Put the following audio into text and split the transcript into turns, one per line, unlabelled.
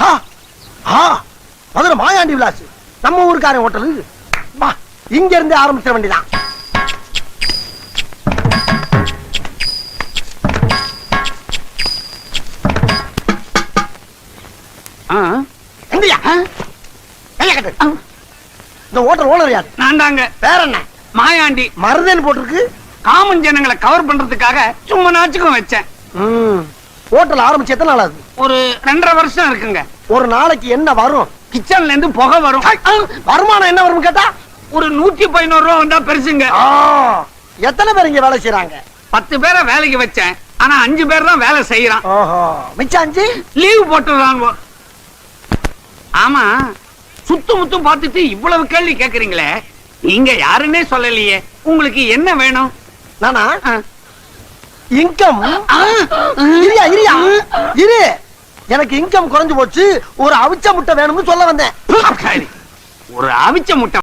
ஆ, ஆ, மதுரை மாயாண்டி விலாஸ். நம்ம ஊருக்காரன் ஹோட்டலு. வா இங்க இருந்து ஆரம்பிச்சிட வேண்டியதான் இந்த ஹோட்டல் ஓனர் யார்?
நான் தாங்க.
வேற என்ன?
மாயாண்டி.
மருதேன்னு போட்டிருக்கு.
காமன் ஜனங்களை கவர் பண்றதுக்காக சும்மா நாச்சுக்கும் வச்சேன்.
ஹோட்டல் ஆரம்பிச்சு எத்தனை நாள் ஆகுது
ஒரு ரெண்டரை வருஷம் இருக்குங்க.
ஒரு நாளைக்கு என்ன வரும்?
கிச்சன்ல இருந்து புகை வரும்.
வருமானம் என்ன வரும் கேட்டா?
ஒரு நூத்தி பதினோரு ரூபா வந்தா பெருசுங்க.
எத்தனை பேர் இங்க வேலை செய்யறாங்க
பத்து பேரை வேலைக்கு வச்சேன். ஆனா அஞ்சு பேர் தான் வேலை செய்யறான்.
மிச்சம் அஞ்சு?
லீவு போட்டுறான் ஆமா சுத்து முத்தும் பார்த்துட்டு இவ்வளவு கேள்வி கேக்குறீங்களே. நீங்க யாருன்னே சொல்லலையே. உங்களுக்கு என்ன வேணும்?
நானா. இன்கம்? இரியா இரியா. இரு. எனக்கு இன்கம் குறைஞ்சு போச்சு. ஒரு அவிச்ச முட்டை வேணும்னு சொல்ல வந்தேன்.
ஒரு அவிச்ச முட்டை